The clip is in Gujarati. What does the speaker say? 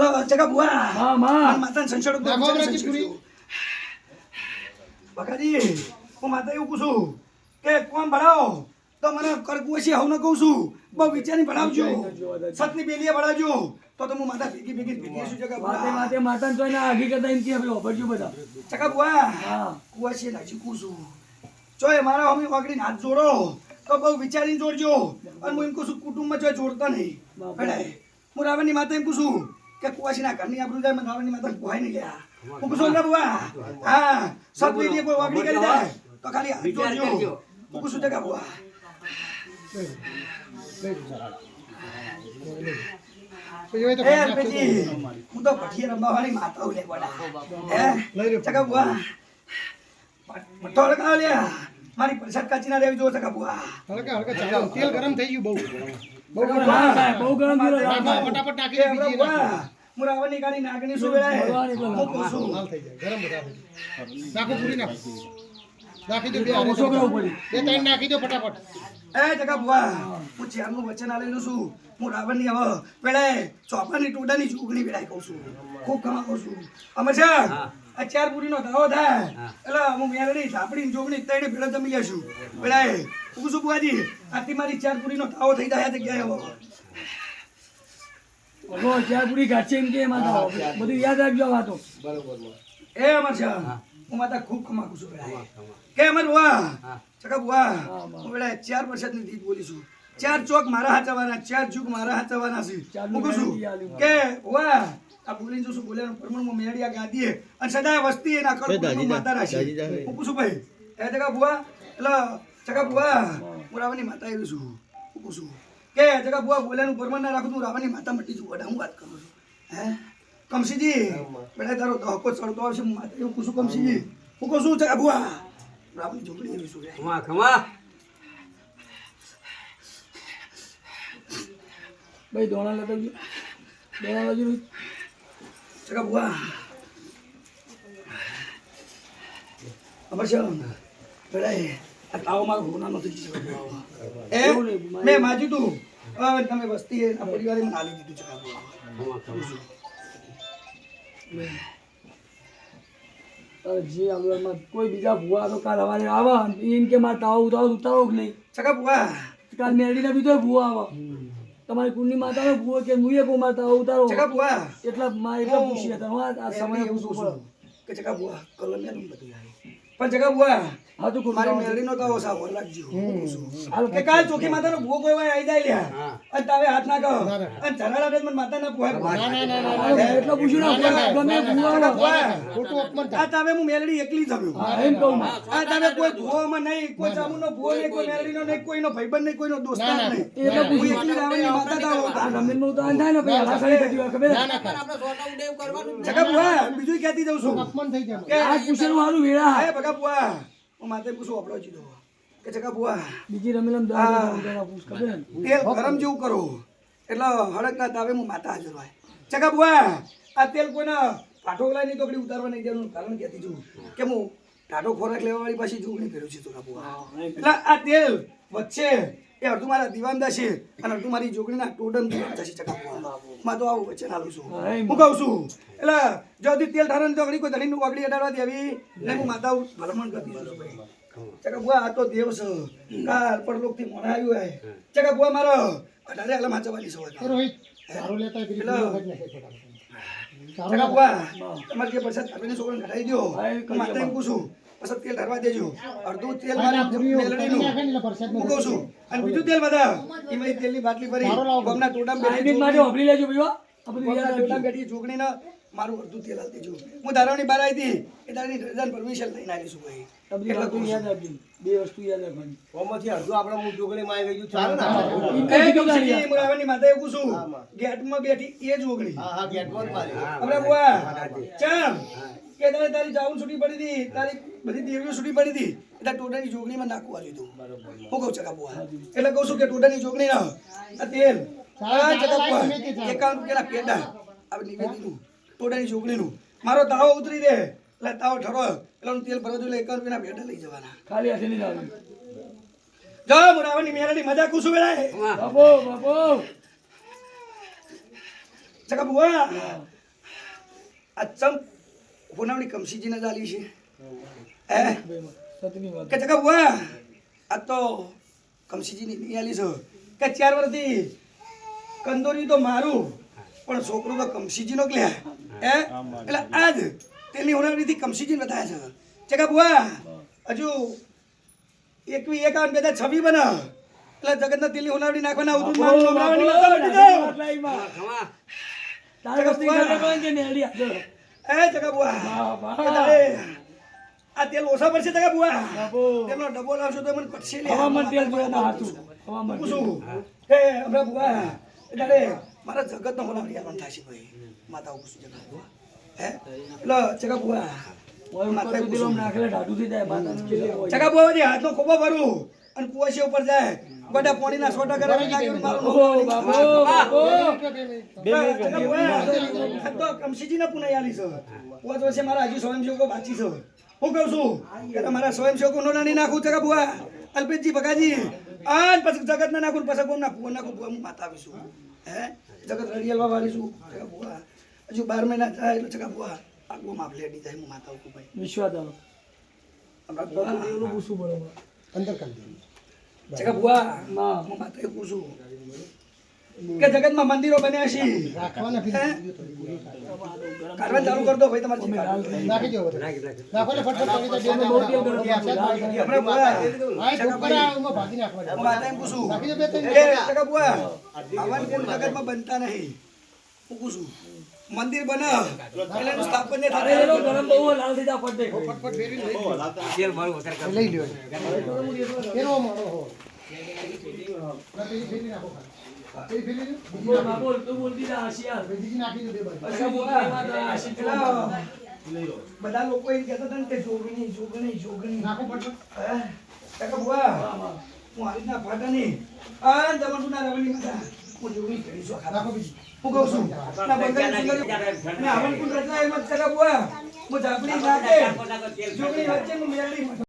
એટલે ચકા બુઆ હા માં માતાને સંસાડો નાખો બિચારી નથી પૂરી. સંસાડો. બકાજી હું માતા એવું કહું છું કે કોણ ભણાવો તો મને કરકુશી હું કહું છું બહુ વિચારી ભણાવજો સતની બેલીએ ભણાવજો તો તો હું માતા ભેગી ભેગી ભેગી છું જગા માતે માતે માતા તો એના આગી કરતા એમ કે આપણે ઓભરજો બધા ચકા બુઆ હા કુવાશી નાખી કહું છું એ મારા હમી વાગડી હાથ જોડો તો બહુ વિચારીને જોડજો અને હું એમ કહું છું કુટુંબમાં જો જોડતા નહીં હું રાવણની માતા એમ કહું છું કે કુવાશીના ઘરની આબરૂ જાય મને મેં તો કુવાય નહીં ગયા. હું છું ને બુઆ? હા સતની જે કોઈ વાગડી કરી જાય તો ખાલી હાથ જોડજો હું કહું છું બુવા હું તો ભઠિયા રંબાવાળી માતા લે બોલા. હે ચકા બુવા મઠો લગાવ લે મારી પરસાદ કાચી ના રહેવી જો ચકા બુવા હલકા હલકા ચાલો. તેલ ગરમ થઈ ગયું બહુ. બહુ ગરમ. ફટાફટ નાખી બીજી નાગની શું? હું. થઈ જાય. ગરમ બધા પૂરી નાખો. નાખી દો. બે ઓછો કરવો પડી. બે ત્રણ નાખી દો ફટાફટ. એ જગા બુઆ, હું ચારનું વચન આલેલું છું. હું રાવણની હવે વેળાએ ચોપાની ટોડાની જુગણી વેળાએ કહું છું. ખૂબ કમા કહું છું. અમે છે આ ચાર પૂરીનો દાવો થાય. એટલે હું મેરડી ઝાપડી જોગણી ત્રણે ભેળા જમી લેશું વેળાએ હું બુઆજી આથી મારી ચાર પૂરીનો તાવો થઈ જાય તે ગયા બાબા ભગવાન ચાર પૂરી ગાંઠ એમ કે માતા બધું યાદ રાખજો વાતો. બરોબર એ અમર હું. માતા ખૂબ ખમાકું છું બેડા કે અમર બુઆ ચકા બુઆ હું બેડા ચાર વર્ષની દીત બોલી છું. ચાર ચોક મારા હાચવાના ચાર જુગ મારા હાચવાના છે. હું કહું છું કે બુઆ આ બોલીને જોશું બોલ્યાનું પ્રમાણ મેળિયા ગાદીએ અને સદાય વસ્તી એના કરો માતા રાશી હું કહું ભાઈ એ જગા બુઆ એટલે ચકા બુઆ હું રાવણની માતા આવી છું હું કહું છું કે જગા બુઆ બોલ્યાનું પ્રમાણ ના રાખું તું રાવણની માતા મટી છું વડા હું વાત કરું છું હે કમસીજી પેલા તારો દહકો ચડતો આવશે હું માતા એવું કહું છું કમસીજી હું કહું છું ચકા બુઆ રાવણની ઝોપડી એવી છું ખમા ખમા ભાઈ દોણા લગાવજો દોણા લાવજો ચકા બુઆ ખબર છે પેલા એ આ તાવ મારો નથી એ મેં માજી તું? તમે વસ્તી પરિવારે મને આલી દીધું જે આગળમાં કોઈ બીજા ભૂવા તો કાલ હવારે આવે એમ કે મારે તાવ ઉતારો ઉતારો જ નહીં. ચકા કાલ મેરડીના બીજો ભૂવા આવે. તમારી કુંડની માતાનો ભૂવો કે મુએ કો માતા ઉતારો ચકા બુઆ એટલા એટલા પૂછીએ હતા. આ સમય એવું કે ચકા કલમ બધું આવે. પણ જગા બુઆ હા તો મારી ખોટું મેલડીનો તો સાવ લાગજો હાલ કે કાલ ચોખી માતાનો નો કોઈ હોય આવી જાય લ્યા. અન તાવે હાથ ના કહો. અન ધરાડા મને માતા ના પોહાય ના ના ના ના એટલો પૂછ્યું ના ગમે ભૂવા બુઆ, ખોટું અપમાન થાય. આ તાવે હું મેલડી એકલી થયો હા એમ કહું આ તાવે કોઈ ભૂવામાં નહીં કોઈ ચામુનો ભૂવો નહીં કોઈ મેલડીનો નહીં કોઈનો ભાઈબંધ નહીં કોઈનો દોસ્તાર નહીં. એટલો પૂછ્યું. એકલી રાવણની માતા તાવો આ જમીનનું ઉતાર થાય ને ભાઈ હલાસાડી થતી હોય ખબર ના ના કરે. જગા બુઆ બીજું કહેતી જઉં છું. અપમાન થઈ જાય. કે આ પૂછેલું સારું વેળા. હે બગા બુઆ હું માતે પૂછું આપણો જીધો કે જગા બુઆ બીજી રમેલમ દવા પૂછ ખબર ને? તેલ ગરમ જેવું કરો. એટલે હળકના તાવે હું માતા હાજર હોય. ચકા બુઆ આ તેલ કોઈના પાઠો લાઈ નહીં તો કડી ઉતારવા નહીં દેવાનું કારણ કહેતી છું. કે હું ટાઢો ખોરાક લેવા વાળી પાછી જોગણી ફેરું છું બુઆ એટલે આ તેલ વચ્ચે એ અડધું મારા દીવાનદા છે અને અડધું મારી જોગણીના ટોડન દીવાનદા ટકા. માં તો આવું વચ્ચે નાલું છું. હું કહું છું એટલે જો હજી તેલ ઠારણ તો કોઈ ધણીનું વાગડી અડાડવા દેવી ને હું માતા ભલામણ કરતી છું. ચકા બુઆ આ તો દેવ છે. કાલ પરલોકથી મોડા આવ્યું હે. ચકા બુઆ મારો અઢારે આલા માચા વાલી સવાય રોહિત સારું લેતા. ચકા બુઆ તમારે જે પૈસા આપીને છોકરાને ઘટાઈ દો માતા એમ પૂછું પછી તેલ ઢરવા દેજો. અડધું તેલ મેલડીનું કહું છું. અને બીજું તેલ બધા. એમાં તેલની બાટલી ભરી. ગમના આ બેઠી લેજો ભાઈ આ બધું યાદ ગામના રાખજો. ટોટામાં બેઠી જોગણીના મારું અડધું તેલ હાલ દેજો. હું ધારાવની બહાર આવી હતી એ તારી રજાન પરમિશન લઈને આવી છું ભાઈ. બે વસ્તુ યાદ રાખવાની. ઓમાંથી અડધું આપણે મું જોગણીમાં આવી ગયું. ચાલે ને? માતા એવું છું ગેટમાં બેઠી એ જોગણી. હા હા ગેટમાં જ મારી. આપણે બુઆ ચાલ. કે તને તારી જાવું છૂટી પડી હતી તારી બધી દેવીઓ છૂટી પડી હતી એટલે ટોટાની જોગણીમાં નાખવા લીધું હું કહું ચકા બુઆ એટલે કહું છું કે ટોટાની જોગણી ના આ તેલ. આ ચકા બુઆ એકાવન રૂપિયાના પેટા આ નિવેદીનું ટોટાની જોગણીનું મારો દાવો ઉતરી દે. એટલે દાવો ઠરો. એટલે તેલ ભરવા જોઈએ એકાવન રૂપિયાના પેડા લઈ જવાના. ખાલી હાથે નહીં જવાનું જો મુરાવાની મેરાની મજા કુશું બેડા બાપો બાપો. ચકા બુઆ આ ચમ પુનાવડી કમસીજીને ચાલી છે હે કે ચકા બુઆ આ તો કમસીજીની નહીં આલી છે કે ચાર વર્ષથી કંદોરી તો મારું પણ છોકરો તો કમસીજીનો કે. હે એટલે આજ તેની હોનાવડીથી કમસીજીને બતાવ્યા છે કે બુઆ હજુ એકવી એકાવન બે હજાર છવ્વીસ બના એટલે જગતના તેલી હોનાવડી નાખવાના ઉદૂત મારું નમરાવાની માતા. એ બુઆ આ તેલ ઓછા પડશે ચકા બુઆ તેમનો ડબ્બો લાવશો તો મને કટશે લે હવામાન તેલ જોયા ના હાથું. હવામાન. પૂછું હે. હમણાં બુઆ. મારા જગતનો હોનાવડી આવવાનું થશે ભાઈ. માતા પૂછું જગા બુઆ હે? એટલે જગા બુઆ માતા દિલોમ નાખેલા ઢાઢું થઈ જાય જેલે બુઆ હાથનો ખોબા ભરું. અને કુવાસી ઉપર જાય. બધા પાણી ના છોટા કરે કમસીજી ના પુનઃ આ આલી છે. પાંચ વર્ષે મારા હજુ સ્વયંસેવકો બાકી છે. હું કહું છું કે તમારા સ્વયંસેવકો નો નાની નાખું ચકા બુઆ અલ્પેશજી ભગાજી. આજ પછી જગત ના નાખું પછી કોમ નાખું નાખું બુઆ હું માતા આવીશું હે? જગત રડિયાલવા વાળીશું બુઆ હજુ બાર મહિના થાય એટલે ચકા બુઆ આગો માપ લેડી જાય હું માતા આવું ભાઈ. વિશ્વાસ આવો. અંદર કરી ચકા બુઆ. હું માતા એવું પૂછું કે જગતમાં મંદિરો બન્યા છે. કારવાન ચાલુ કર દો ભાઈ તમારે. નાખી દો. નાખો ને ફટફટ. હમણાં બુઆ હા, એ ધૂપ કરા, એમાં ભાગી નાખવાના. હું માતા એમ પૂછું નાખી દો બે ત્રણ. કે ટકા બુઆ આવા કોણ જગતમાં બનતા નહીં હું પૂછું મંદિર બને એટલે એનું સ્થાપન એનો ગરમ બહુ લાલ થઈ ફટફટ લઈ બધા લોકો એમ કેતા હતા ને કે જોગણી જોગણી જોગણી. નાખો ફટફટ. હે? હું આ રીતના ફાટા નહીં. આ ના રવણની માતા હું જોગણી કરી છું આખા. નાખો બીજી. હું કહું છું ના બંગાળી સુંદરી અને આવનકુંડ રચના એમાં ટકા બુઆ હું ઝાપડી નાખે જોગણી વચ્ચે હું મેળવી